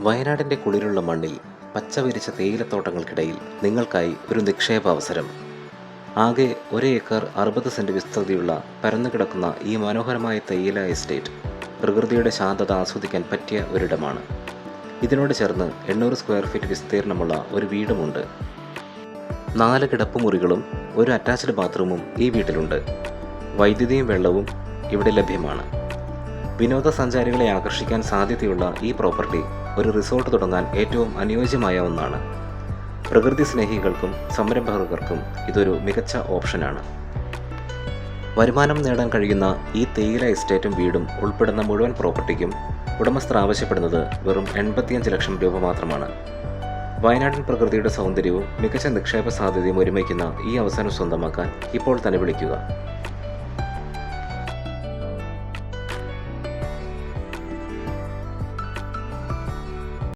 വയനാടിന്റെ കുളിരുള്ള മണ്ണിൽ പച്ചവിരിച്ച തേയിലത്തോട്ടങ്ങൾക്കിടയിൽ നിങ്ങൾക്കായി ഒരു നിക്ഷേപ അവസരം ആകെ ഒരു ഏക്കർ അറുപത് സെന്റ് വിസ്തൃതിയുള്ള പരന്നുകിടക്കുന്ന ഈ മനോഹരമായ തേയില എസ്റ്റേറ്റ് പ്രകൃതിയുടെ ശാന്തത ആസ്വദിക്കാൻ പറ്റിയ ഒരിടമാണ്. ഇതിനോട് ചേർന്ന് എണ്ണൂറ് സ്ക്വയർ ഫീറ്റ് വിസ്തീർണമുള്ള ഒരു വീടുമുണ്ട്. നാല് കിടപ്പുമുറികളും ഒരു അറ്റാച്ച്ഡ് ബാത്റൂമും ഈ വീട്ടിലുണ്ട്. വൈദ്യുതിയും വെള്ളവും ഇവിടെ ലഭ്യമാണ്. വിനോദസഞ്ചാരികളെ ആകർഷിക്കാൻ സാധ്യതയുള്ള ഈ പ്രോപ്പർട്ടി ഒരു റിസോർട്ട് തുടങ്ങാൻ ഏറ്റവും അനുയോജ്യമായ ഒന്നാണ്. പ്രകൃതി സ്നേഹികൾക്കും സംരംഭകർക്കും ഇതൊരു മികച്ച ഓപ്ഷനാണ്. വരുമാനം നേടാൻ കഴിയുന്ന ഈ തേയില എസ്റ്റേറ്റും വീടും ഉൾപ്പെടുന്ന മുഴുവൻ പ്രോപ്പർട്ടിക്കും ഉടമസ്ഥർ ആവശ്യപ്പെടുന്നത് വെറും എൺപത്തിയഞ്ച് ലക്ഷം രൂപ മാത്രമാണ്. വയനാടൻ പ്രകൃതിയുടെ സൗന്ദര്യവും മികച്ച നിക്ഷേപ സാധ്യതയും ഒരുമിക്കുന്ന ഈ അവസരം സ്വന്തമാക്കാൻ ഇപ്പോൾ തന്നെ വിളിക്കുക.